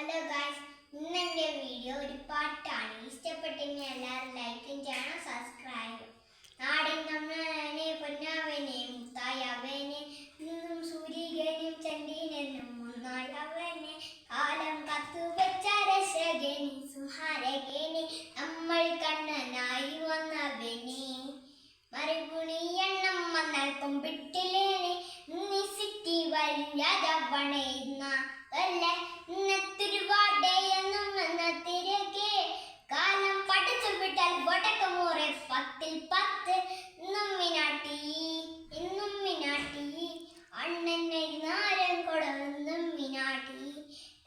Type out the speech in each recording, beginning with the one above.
Hello guys ഇന്ന് എന്റെ video ഒരു പാട്ടാണ്. ഇഷ്ടപ്പെട്ടെങ്കിൽ എല്ലാവരും ലൈക്കും ചെയ്യണം സബ്സ്ക്രൈബ് നാടൻ നമ്മളെ പൊന്നാവനെ തായവനെ നിന്നും സൂര്യകനും ചണ്ടീനെന്നും മുന്നായവനെ കാലം കത്തു വെച്ച രസകനി സുഹാരകനെ നമ്മൾ കണ്ണനായി വന്നവനെ. മറുപുണി എണ്ണം വന്നാൽ കൊമ്പിട്ടിലേനെ നിസിറ്റി വരും രാജവണയുന്ന വിട്ടാൽ വടക്കമൂറെ പത്തിൽ പത്ത് ഇന്നും മിനാട്ടി ഇന്നും മിനാട്ടി. അണ്ണനെ നാരം കൊടന്നും മിനാട്ടി.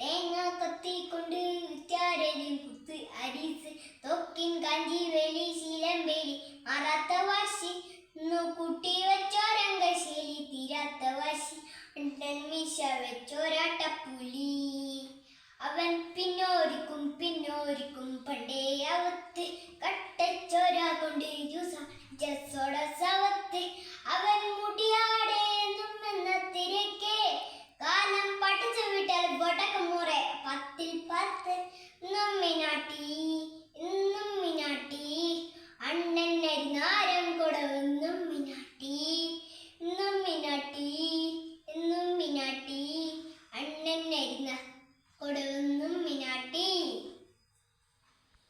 തേങ്ങ കത്തിക്കൊണ്ട് വിറ്റാരരും കുത്ത് അരിസ്. തൊക്കിൻ കഞ്ചി വേലി ശീലംബേലി മറാത്ത വാശി. ഇന്നു കുട്ടി വെച്ചോരംഗശീലി തീരാത്ത വാശി. അണ്ടൻ മീശ വെച്ചോരാട്ടപ്പുലി അവൻ പിന്നോരിക്കും പിന്നോരിക്കും പണ്ടേ അവത്ത്. കൊണ്ട് ജ്യൂസ ജസോട സവത്ത് അവൻ മുടിയാടെ എന്നും തിരക്കെ. കാലം പഠിച്ചു വിട്ടാൽ വടക്കമുറെ. പത്തിൽ പത്ത് ഇന്നും ഇന്നും